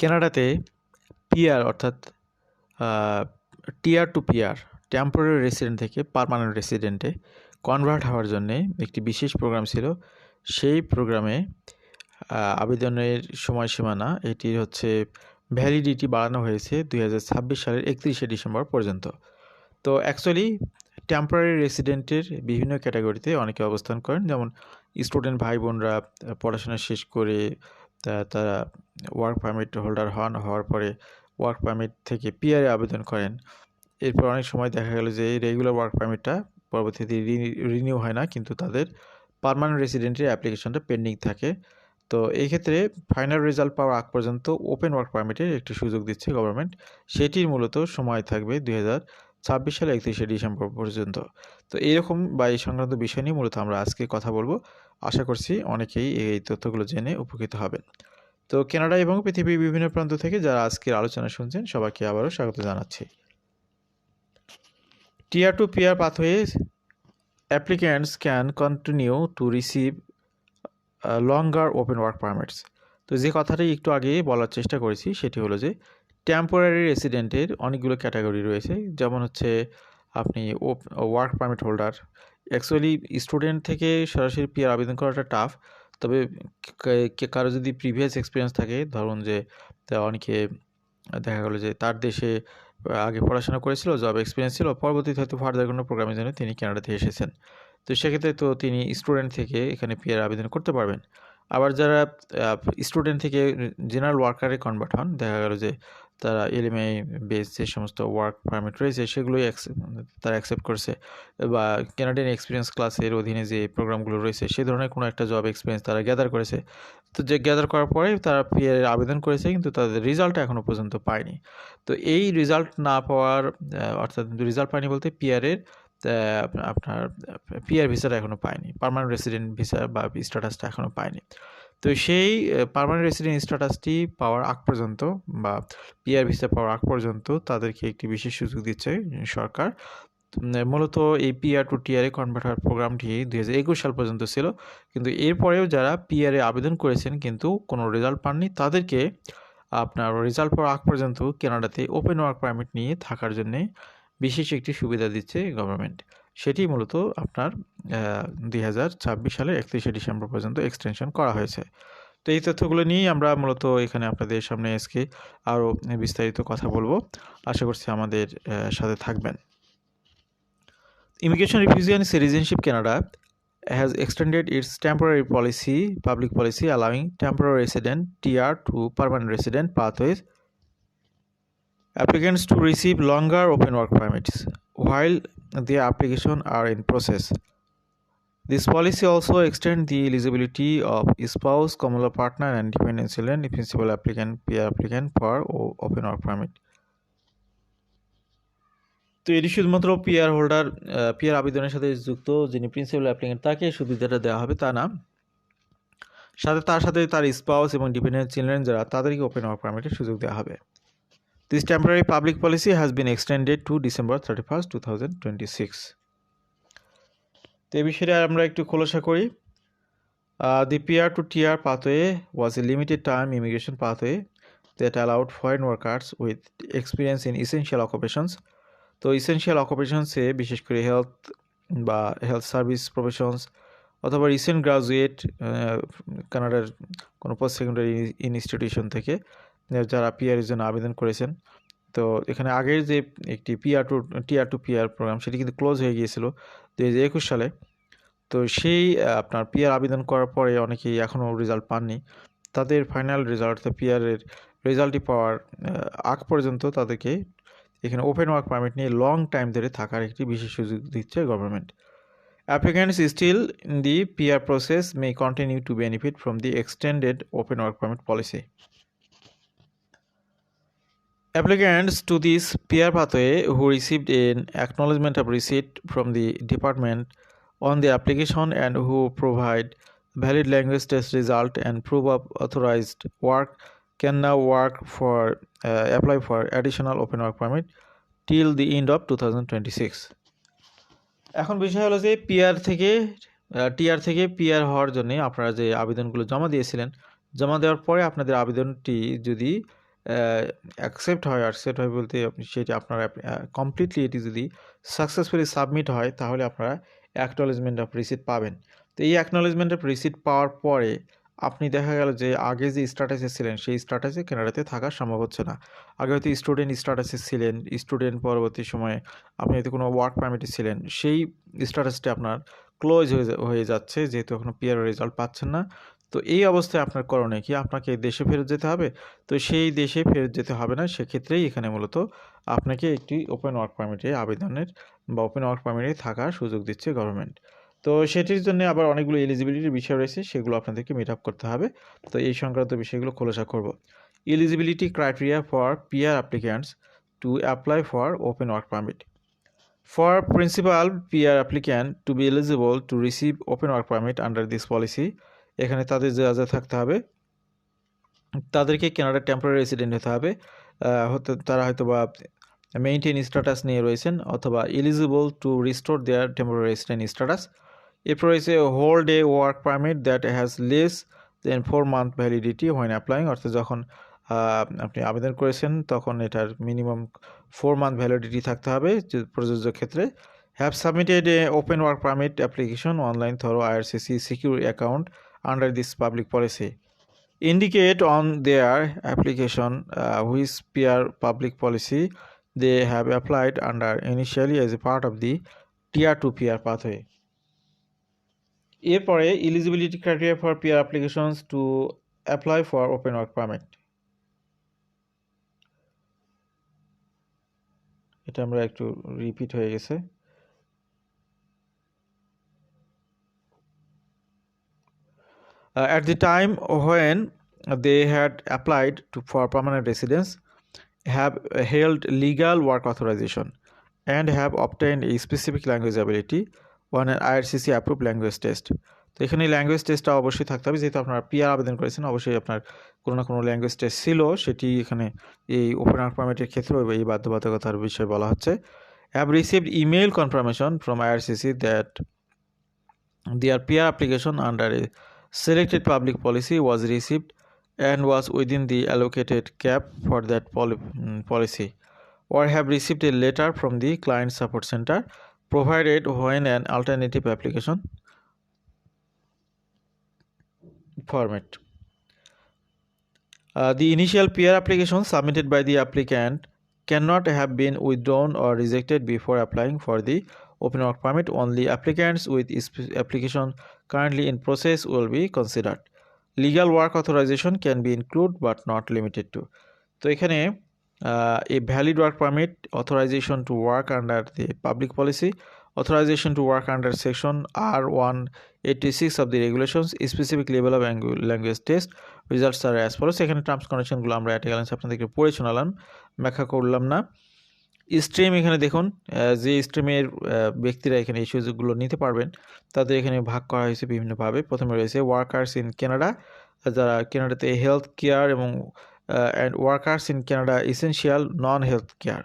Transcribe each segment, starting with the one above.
কানাডাতে পিআর অর্থাৎ TR to PR, temporary resident থেকে পার্মানেন্ট রেসিডেন্টে কনভার্ট হওয়ার জন্যে একটি বিশেষ প্রোগ্রাম ছিল। সেই প্রোগ্রামে আবেদনের সময়সীমা না এটির হচ্ছে ভ্যালিডিটি বাড়ানো হয়েছে দুই হাজার ছাব্বিশ সালের একত্রিশে ডিসেম্বর পর্যন্ত। তো অ্যাকচুয়ালি টেম্পোরারি রেসিডেন্টের বিভিন্ন ক্যাটাগরিতে অনেকে অবস্থান করেন। যেমন স্টুডেন্ট ভাই বোনরা পড়াশোনা শেষ করে তারা ওয়ার্ক পারমিট হোল্ডার হন, হওয়ার পরে ওয়ার্ক পারমিট থেকে পিআরে আবেদন করেন। এরপর অনেক সময় দেখা গেল যে এই রেগুলার ওয়ার্ক পারমিটটা পরবর্তীতে রিনিউ হয় না, কিন্তু তাদের পারমানেন্ট রেসিডেন্টের অ্যাপ্লিকেশনটা পেন্ডিং থাকে। তো এই ক্ষেত্রে ফাইনাল রেজাল্ট পাওয়ার আগ পর্যন্ত ওপেন ওয়ার্ক পারমিটের একটি সুযোগ দিচ্ছে গভর্নমেন্ট সেটির মূলত সময় থাকবে দুই ছাব্বিশ সালে একত্রিশে ডিসেম্বর পর্যন্ত। তো এইরকম বা এই সংক্রান্ত বিষয় নিয়ে মূলত আমরা আজকে কথা বলব। আশা করছি অনেকেই এই তথ্যগুলো জেনে উপকৃত হবেন। তো কানাডা এবং পৃথিবীর বিভিন্ন প্রান্ত থেকে যারা আজকের আলোচনা শুনছেন, সবাইকে আবারও স্বাগত জানাচ্ছি। TR to PR pathway applicants can continue to receive longer open work permits তো যে কথাটি একটু আগে বলার চেষ্টা করেছি, সেটি হলো যে টেম্পোরারি রেসিডেন্টের অনেকগুলো ক্যাটাগরি রয়েছে। যেমন হচ্ছে, আপনি work permit holder actually student থেকে সরাসরি পিয়ার আবেদন করাটা টাফ তবে কারও যদি প্রিভিয়াস এক্সপিরিয়েন্স থাকে, ধরুন যে অনেকে দেখা গেলো যে, তার দেশে আগে পড়াশোনা করেছিল জব এক্সপিরিয়েন্স ছিল, পরবর্তীতে হয়তো ফার্দার কোনো প্রোগ্রামের জন্য তিনি কানাডাতে এসেছেন। তো সেক্ষেত্রে তো তিনি স্টুডেন্ট থেকে এখানে পিয়ার আবেদন করতে পারবেন। আবার যারা স্টুডেন্ট থেকে জেনারেল ওয়ার্কারে কনভার্ট হন, দেখা গেল যে তারা এলএমআই বেস যে সমস্ত ওয়ার্ক পারমিট রয়েছে সেগুলোই তারা অ্যাকসেপ্ট করছে। বা ক্যানাডিয়ান এক্সপিরিয়েন্স ক্লাসের অধীনে যে প্রোগ্রামগুলো রয়েছে সেই ধরনের কোনো একটা জব এক্সপিরিয়েন্স তারা গ্যাদার করেছে। তো যে গ্যাদার করার পরে তারা পিআর আবেদন করেছে কিন্তু তাদের রেজাল্ট এখনও পর্যন্ত পায়নি। তো এই রেজাল্ট না পাওয়ার অর্থাৎ রেজাল্ট পায়নি বলতে পিআরের আপনার পিআর ভিসাটা এখনও পায়নি। পারমানেন্ট রেসিডেন্ট ভিসা বা স্ট্যাটাসটা এখনও পায়নি। তো সেই পারমানেন্ট রেসিডেন্ট স্ট্যাটাসটি পাওয়ার আগ পর্যন্ত বা পিআর ভিসা পাওয়ার আগ পর্যন্ত তাদেরকে একটি বিশেষ সুযোগ দিচ্ছে সরকার। মূলত এই পিআর টু টিআরএ কনভার্ট হওয়ার প্রোগ্রামটি দুই হাজার একুশ সাল পর্যন্ত ছিল। কিন্তু এরপরেও যারা পিআরে আবেদন করেছেন কিন্তু কোনো রেজাল্ট পাননি, তাদেরকে আপনার রেজাল্ট পাওয়ার আগ পর্যন্ত কেনাডাতে ওপেন ওয়ার্ক পারমিট নিয়ে থাকার জন্যে বিশেষ একটি সুবিধা দিচ্ছে গভর্নমেন্ট সেটি মূলত আপনার দুই হাজার ছাব্বিশ সালের একত্রিশে ডিসেম্বর পর্যন্ত এক্সটেনশন করা হয়েছে। তো এই তথ্যগুলো নিয়েই আমরা মূলত এখানে আপনাদের সামনে আজকে আরও বিস্তারিত কথা বলব। আশা করছি আমাদের সাথে থাকবেন। Immigration refugee and citizenship Canada has extended its temporary policy public policy allowing temporary resident TR to permanent resident pathways applicants to receive longer open work permits while their application are in process. This policy also extends the eligibility of spouse, common law partner, and dependent children, principal applicant, peer applicant for open work permit. তো এটি শুধুমাত্র PR holder PR আবেদনের সাথে যুক্ত যিনি principal applicant তাকে সুবিধাটা দেওয়া হবে তা না সাথে তার সাথে তার স্পাউস এবং ডিপেন্ডেন্ট চিলড্রেন যারা তাদেরকে ওপেন ওয়ার্ক পারমিটের সুযোগ দেওয়া হবে This temporary public policy has been extended to December 31st, 2026. তো এই বিষয়ে আমরা একটু খোলাসা করি the peer to tier pathway was a limited time immigration pathway that allowed foreign workers with experience in essential occupations তো essential occupations-এ বিশেষ করে হেলথ বা হেলথ সার্ভিস প্রফেশনস অথবা রিসেন্ট গ্রাজুয়েট কানাডার কোনো পোস্ট সেকেন্ডারি ইনস্টিটিউশন থেকে যারা পিআরের জন্য আবেদন করেছেন। তো এখানে আগের যে একটি PR to TR to PR program সেটি কিন্তু ক্লোজ হয়ে গিয়েছিল দু হাজার একুশ সালে। তো সেই আপনার পিআর আবেদন করার পরে অনেকেই এখনও রেজাল্ট পাননি। তাদের ফাইনাল রেজাল্ট অর্থাৎ পিআরের রেজাল্টটি পাওয়ার আগ পর্যন্ত তাদেরকে এখানে ওপেন ওয়ার্ক পারমিট নিয়ে লং টাইম ধরে থাকার একটি বিশেষ সুযোগ দিচ্ছে government Applicants still in the PR process may continue to benefit from the extended open work permit policy. Applicants to this peer pathway who received an acknowledgement of receipt from the department on the application and who provide valid language test result and proof of authorized work can now work for uh, apply for additional open work permit till the end of 2026 এখন বিষয় হলো যে PR থেকে TR থেকে PR হওয়ার জন্য আপনারা যে আবেদনগুলো জমা দিয়েছিলেন জমা দেওয়ার পরে আপনাদের আবেদনটি যদি অ্যাকসেপ্ট হয় অ্যাকসেপ্ট হয় বলতে আপনি সেটি আপনারা কমপ্লিটলি এটি যদি সাকসেসফুলি সাবমিট হয়, তাহলে আপনারা অ্যাকনোলেজমেন্ট অফ রিসিট পাবেন। তো এই অ্যাকনোলেজমেন্ট অফ রিসিট পাওয়ার পরে আপনি দেখা গেল যে আগে যে স্ট্যাটাসে ছিলেন, সেই স্ট্যাটাসে কেনাডাতে থাকা সম্ভব হচ্ছে না। আগে হয়তো স্টুডেন্ট স্ট্যাটাসে ছিলেন স্টুডেন্ট পরবর্তী সময়ে আপনি হয়তো কোনো ওয়ার্ক পারমিটে ছিলেন, সেই স্ট্যাটাসটি আপনার ক্লোজ হয়ে হয়ে যাচ্ছে, যেহেতু এখনও পিয়ার রেজাল্ট পাচ্ছেন না। তো এই অবস্থায় আপনার করণীয় কি? আপনাকে দেশে ফেরত যেতে হবে? তো সেই দেশে ফেরত যেতে হবে না, সেক্ষেত্রেই এখানে মূলত আপনাকে একটি ওপেন ওয়ার্ক পারমিটে আবেদনের বা ওপেন ওয়ার্ক পারমিটে থাকার সুযোগ দিচ্ছে গভর্নমেন্ট তো সেটির জন্য আবার অনেকগুলো এলিজিবিলিটির বিষয় রয়েছে, সেগুলো আপনাদেরকে মিট আপ করতে হবে। তো এই সংক্রান্ত বিষয়গুলো খোলসা করব। Eligibility criteria for PR applicants to apply for open work permit for principal PR applicant to be eligible to receive open work permit under this policy এখানে তাদের যে যা থাকতে হবে, তাদেরকে কেনাডার টেম্পোরারি রেসিডেন্ট হতে হবে। হতে, তারা হয়তো বা মেইনটেন স্ট্যাটাস নিয়ে রয়েছেন অথবা eligible to restore their temporary resident status এরপর রয়েছে hold a work permit that has less than four month validity when applying অর্থাৎ যখন আপনি আবেদন করেছেন, তখন এটার মিনিমাম ফোর মান্থ ভ্যালিডিটি থাকতে হবে প্রযোজ্য ক্ষেত্রে। Have submitted a open work permit application online through IRCC secure account under this public policy. Indicate on their application uh, which peer public policy they have applied under initially as a part of the tier 2 peer pathway. এরপরে eligibility criteria for PR applications to apply for open work permit এটা আমরা একটু repeat হয়ে গেছে at the time when they had applied to, for permanent residence have held legal work authorization and have obtained a specific language ability on an IRCC approved language test. তো এখানে language টেস্টটা অবশ্যই থাকতে হবে। যেহেতু আপনারা পিআর আবেদন করেছেন অবশ্যই আপনার কোনো না কোনো ল্যাঙ্গুয়েজ টেস্ট ছিল সেটি এখানে এই ওপেন আর্ট পারমিটের ক্ষেত্রেও এই বাধ্যবাধকতার বিষয়ে বলা হচ্ছে। Have received email confirmation from IRCC that their PR application under a selected public policy was received and was within the allocated cap for that poli mm, policy or have received a letter from the client support center provided when an alternative application format. Uh, the initial peer application submitted by the applicant cannot have been withdrawn or rejected before applying for the open work permit only applicants with application currently in process will be considered legal work authorization can be included but not limited to তো এখানে a valid work permit authorization to work under the public policy authorization to work under section R186 of the regulations specific level of language test results are as follows এখানে terms কন্ডিশনগুলো আমরা at আপনাদেরকে পড়ে শোনালাম ব্যাখ্যা করলাম না stream এখানে দেখুন যে স্ট্রিমের ব্যক্তিরা এখানে এই সুযোগগুলো নিতে পারবেন, তাদের এখানে ভাগ করা হয়েছে বিভিন্নভাবে। প্রথমে রয়েছে ওয়ার্কার্স ইন কেনাডা যারা কেনাডাতে হেলথ কেয়ার এবং and workers in Canada essential non health care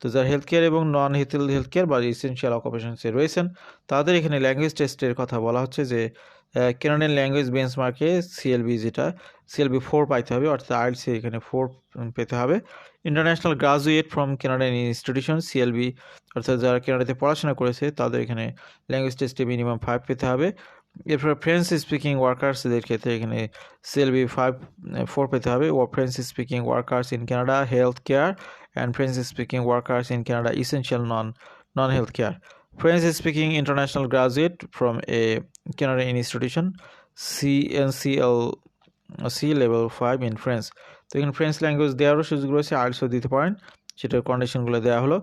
তো যারা হেলথ কেয়ার এবং নন হেলথ হেলথ কেয়ার বা ইসেন্সিয়াল অকুপেশনসে রয়েছেন, তাদের এখানে ল্যাঙ্গুয়েজ টেস্টের কথা বলা হচ্ছে যে কেনাডিয়ান ল্যাঙ্গুয়েজ বেঞ্চমার্কে সিএলবি যেটা সিএলবি ফোর পাইতে হবে, অর্থাৎ আইএলসি এখানে ফোর পেতে হবে। International graduate from Canadian institution CLB অর্থাৎ যারা কেনাডাতে পড়াশোনা করেছে, তাদের এখানে ল্যাঙ্গুয়েজ টেস্টে মিনিমাম ফাইভ পেতে হবে। এরপরে ফ্রেঞ্চ স্পিকিং ওয়ার্কার্সদের ক্ষেত্রে এখানে সিএলবি ফাইভ ফোর পেতে হবে। ও French speaking workers in Canada health care and French speaking workers in Canada essential non non health care French speaking international graduate from a Canadian institution CNCL C level 5 in French. তো এখানে French language দেওয়ারও সুযোগ রয়েছে আর্টসও দিতে পারেন। সেটার কন্ডিশনগুলো দেওয়া হলো।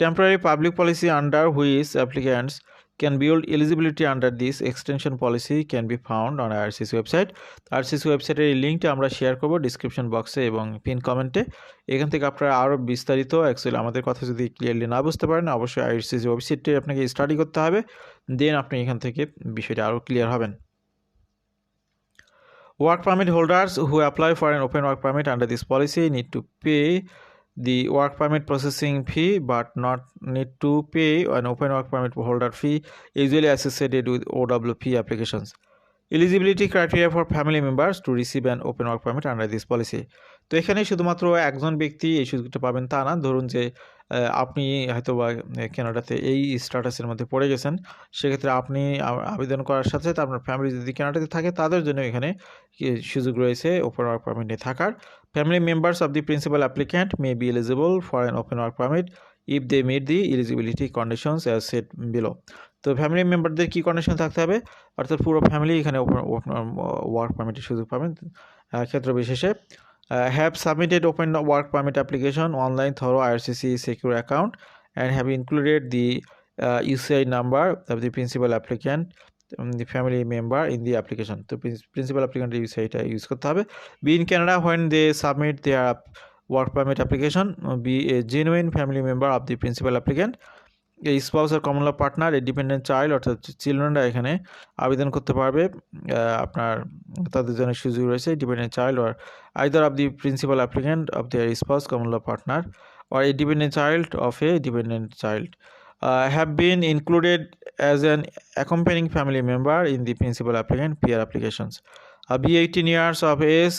Temporary public policy under which applicants can build eligibility under this extension policy can be found on RCC website RCC ওয়েবসাইটের এই লিঙ্কটা আমরা শেয়ার করব ডিসক্রিপশন বক্সে এবং পিন কমেন্টে এখান থেকে আপনারা আরও বিস্তারিত অ্যাকচুয়ালি আমাদের কথা যদি ক্লিয়ারলি না বুঝতে পারেন, অবশ্যই আরসিসি ওয়েবসাইটটি আপনাকে স্টাডি করতে হবে দেন আপনি এখান থেকে বিষয়টা আরও ক্লিয়ার হবেন। Work permit holders who apply for an open work permit under this policy need to pay the work permit processing fee but not need to pay an open work permit holder fee usually associated with OWP applications. Eligibility criteria for family members to receive an open work permit under this policy তো এখানে শুধুমাত্র একজন ব্যক্তি এই সুযোগটা পাবেন তা না ধরুন যে আপনি হয়তো বা কেনাডাতে এই স্ট্যাটাসের মধ্যে পড়ে গেছেন। সেক্ষেত্রে আপনি আবেদন করার সাথে সাথে আপনার ফ্যামিলি যদি কেনাডাতে থাকে, তাদের জন্য এখানে সুযোগ রয়েছে ওপেন ওয়ার্ক পারমিটে থাকার। Family members of the principal applicant may be eligible for an open work permit if they meet the eligibility conditions as set below তো ফ্যামিলি মেম্বারদের কী কন্ডিশন থাকতে হবে? অর্থাৎ পুরো ফ্যামিলি এখানে ওয়ার্ক পারমিটের সুযোগ পাবেন ক্ষেত্র বিশেষে have submitted open work permit application online through IRCC secure account and have included the UCI number of the principal applicant the family member in the application তো প্রিন্সিপাল অ্যাপ্লিক্যান্ট ইউসিআইটা use করতে হবে। Be in Canada when they submit their work permit application be a genuine family member of the principal applicant এই এই spouse R common partner a independent child অর্থাৎ চিলড্রেনরা এখানে আবেদন করতে পারবে আপনার, তাদের জন্য সুযোগ রয়েছে independent child R either of the principal applicant of the spouse common law partner or dependent child of a dependent child have been included as an accompanying family member in the principal applicant per applications be eighteen years of age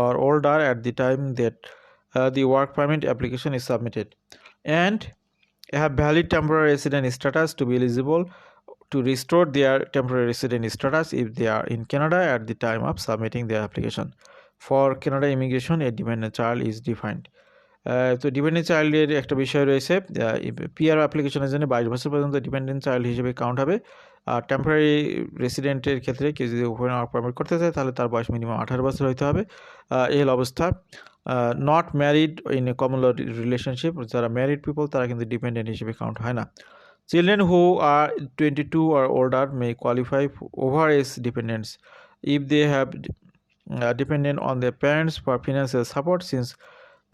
or older at the time that the work permit application is submitted and have valid temporary resident status to be eligible to restore their temporary resident status if they are in Canada at the time of submitting their application. For Canada immigration, a dependent child is defined. তো dependent চাইল্ডের একটা বিষয় রয়েছে PR অ্যাপ্লিকেশনের জন্য বাইশ বছর পর্যন্ত ডিপেন্ডেন্ট চাইল্ড হিসেবে কাউন্ট হবে আর টেম্পোরারি রেসিডেন্টের ক্ষেত্রে কেউ যদি ওপেন ওয়ার্ক পারমিট করতে চায় তাহলে তার বয়স মিনিমাম আঠারো বছর হইতে হবে। এই হলো অবস্থা। Not married in a common relationship যারা ম্যারিড পিপল তারা কিন্তু ডিপেন্ডেন্ট হিসেবে কাউন্ট হয় না। Children who are twenty two or older may qualify over age dependents if have uh, dependent on their parents for financial support since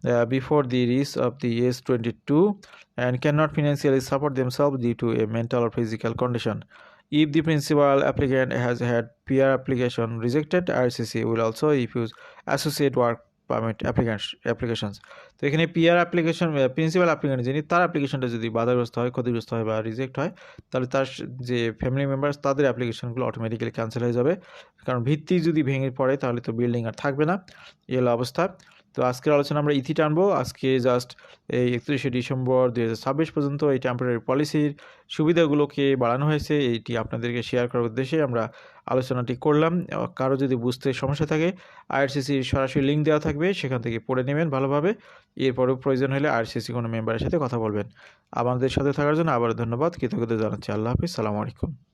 uh, before the reach of the age 22 and cannot financially support themselves due to a mental or physical condition. If the principal applicant has had peer application rejected, RCC will also refuse associate work permit applications তো এখানে PR application principal applicant যিনি তার অ্যাপ্লিকেশনটা যদি বাধাগ্রস্ত হয় ক্ষতিগ্রস্ত হয় বা রিজেক্ট হয় তাহলে তার যে ফ্যামিলি মেম্বার্স তাদের অ্যাপ্লিকেশনগুলো অটোমেটিক্যালি ক্যান্সেল হয়ে যাবে। কারণ ভিত্তি যদি ভেঙে পড়ে তাহলে তো বিল্ডিং আর থাকবে না। এই হলো অবস্থা। তো আজকের আলোচনা আমরা ইথি টানবো আজকে জাস্ট এই একত্রিশে ডিসেম্বর দুই হাজার ছাব্বিশ পর্যন্ত এই টেম্পোরারি পলিসির সুবিধাগুলোকে বাড়ানো হয়েছে, এইটি আপনাদেরকে শেয়ার করার উদ্দেশ্যে আমরা আলোচনাটি করলাম। কারও যদি বুঝতে সমস্যা থাকে আইআরসিসির সরাসরি লিঙ্ক দেওয়া থাকবে, সেখান থেকে পড়ে নেবেন ভালোভাবে। এরপরেও প্রয়োজন হলে আইআরসিসি কোনো মেম্বারের সাথে কথা বলবেন। আমাদের সাথে থাকার জন্য আবারও ধন্যবাদ। কৃতজ্ঞতা জানাচ্ছি। আল্লাহ হাফিজ। সালামু আলাইকুম।